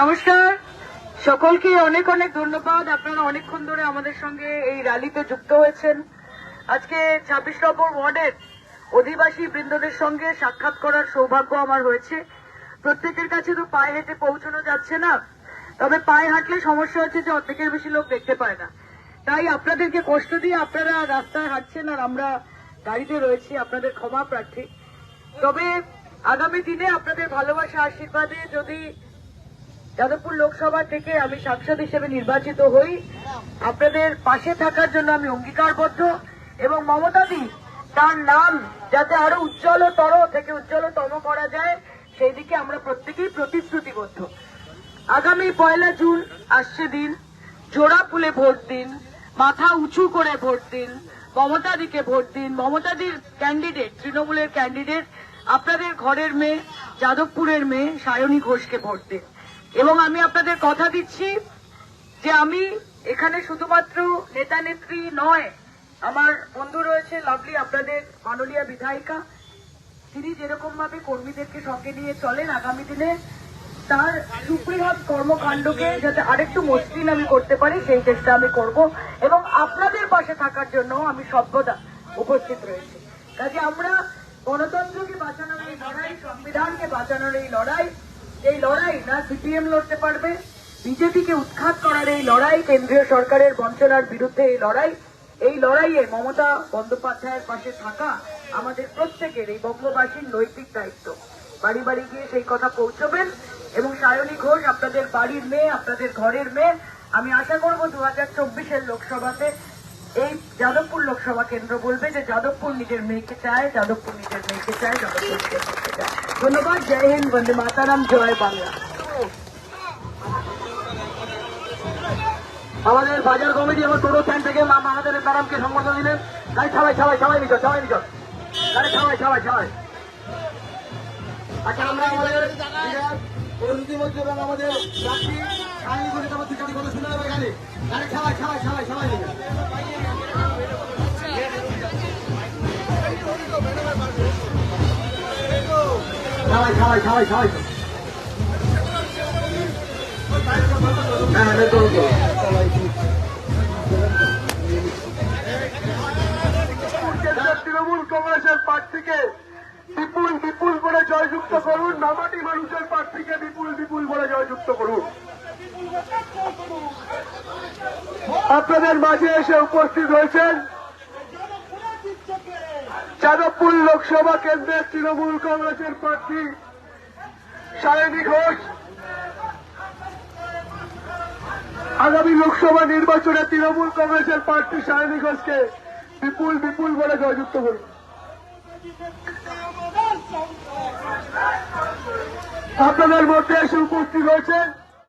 নমস্কার। সকলকে অনেক অনেক ধন্যবাদ। আপনারা অনেকক্ষণ ধরে আমাদের সঙ্গে এই র্যালিতে যুক্ত হয়েছেন। আজকে ছাব্বিশ নম্বর ওয়ার্ডের অধিবাসী বৃন্দদের সঙ্গে সাক্ষাৎ করার সৌভাগ্য আমার হয়েছে। প্রত্যেকের কাছে তো পায়ে হেঁটে পৌঁছানো যাচ্ছে না। তবে পায়ে হাঁটলে সমস্যা হচ্ছে যে অর্ধেকের বেশি লোক দেখতে পায় না। তাই আপনাদেরকে কষ্ট দিয়ে আপনারা রাস্তায় হাঁটছেন আর আমরা গাড়িতে রয়েছি। আপনাদের ক্ষমা প্রার্থী। তবে আগামী দিনে আপনাদের ভালোবাসা, আশীর্বাদে যদি যাদবপুর লোকসভা থেকে আমি সাংসদ হিসেবে নির্বাচিত হই। আপনাদের পাশে থাকার জন্য আমি অঙ্গীকারবদ্ধ এবং মমতাদি তার নাম যাতে আরও উজ্জ্বলতর থেকে উজ্জ্বলতম করা যায়, সেই দিকে আমরা প্রত্যেকেই প্রতিশ্রুতিবদ্ধ। আগামী পয়লা জুন আসছে দিন, জোড়া ফুলে ভোট দিন, মাথা উঁচু করে ভোট দিন মমতাদিকে ভোট দিন। মমতাদির ক্যান্ডিডেট তৃণমূলের ক্যান্ডিডেট আপনাদের ঘরের মেয়ে, যাদবপুরের মেয়ে, সায়নী ঘোষকে ভোট দিন। এবং আমি আপনাদের কথা দিচ্ছি যে আমি এখানে শুধুমাত্র নেতা নেত্রী নয়, আমার বন্ধু রয়েছে লাভলি আপনাদের মাননীয় বিধায়িকা। তিনি যেরকম ভাবে কর্মীদেরকে সঙ্গে নিয়ে চলেন আগামী দিনে, তার সুবৃহৎ কর্মকাণ্ডকে যাতে আরেকটু মসৃণ আমি করতে পারি, সেই চেষ্টা আমি করব এবং আপনাদের পাশে থাকার জন্য আমি সর্বদা উপস্থিত রয়েছি। কাজে আমরা গণতন্ত্রকে বাঁচানোর এই লড়াই, সংবিধানকে বাঁচানোর এই লড়াই লড়াই না সিপিএম লড়তে পারবে? বিজেপিকে উৎখাত করার এই লড়াই, কেন্দ্রীয় সরকারের বঞ্চনার বিরুদ্ধে এই লড়াই, এই লড়াইয়ে মমতা বন্দ্যোপাধ্যায়ের পাশে থাকা আমাদের প্রত্যেকের এই বঙ্গবাসীর নৈতিক দায়িত্ব। বাড়ি বাড়ি গিয়ে সেই কথা পৌঁছবেন এবং সায়নী ঘোষ, আপনাদের বাড়ির মেয়ে, আপনাদের ঘরের মেয়ে, আমি আশা করব দু হাজার চব্বিশের লোকসভাতে এই যাদবপুর লোকসভা কেন্দ্র বলবে যে যাদবপুর নিজের মেয়েকে চায়, যাদবপুর নিজের মেয়েকে চায়, যাদবপুর নিজের মেয়েকে চায়। ধন্যবাদ, জয় হিন্দ, বন্দে মাতারাম, জয় বাংলা। আমাদের বাজার কমিটি এবং টোটো স্ট্যান্ড থেকে মা মাহাদের ম্যাডামকে সম্বোধন দিলেন। গাড়ি সবাই সবাই সবাই নিচল সবাই নিচল গাড়ি সবাই সবাই সবাই আচ্ছা আমরা আমাদের প্রতিমন্ত্রী এবং আমাদের প্রার্থী আইনি করে আমার কথা শুনে নেবে গাড়ি গাড়ি সবাই সবাই সবাই সবাই নিচল সবাই সবাই সবাই সবাই হ্যাঁ হ্যাঁ তৃণমূল কংগ্রেসের প্রার্থীকে বিপুল বিপুল করে জয়যুক্ত করুন। নামাটি মানুষের প্রার্থীকে বিপুল বিপুল করে জয়যুক্ত করুন। আপনাদের মাঝে এসে উপস্থিত হয়েছেন যাদবপুর লোকসভা কেন্দ্রের তৃণমূল কংগ্রেসের প্রার্থী সায়নী ঘোষ। আগামী লোকসভা নির্বাচনে তৃণমূল কংগ্রেসের প্রার্থী সায়নী ঘোষকে বিপুল বিপুল বলে জয়যুক্ত করুন। আপনাদের মধ্যে এসে উপস্থিত হয়েছেন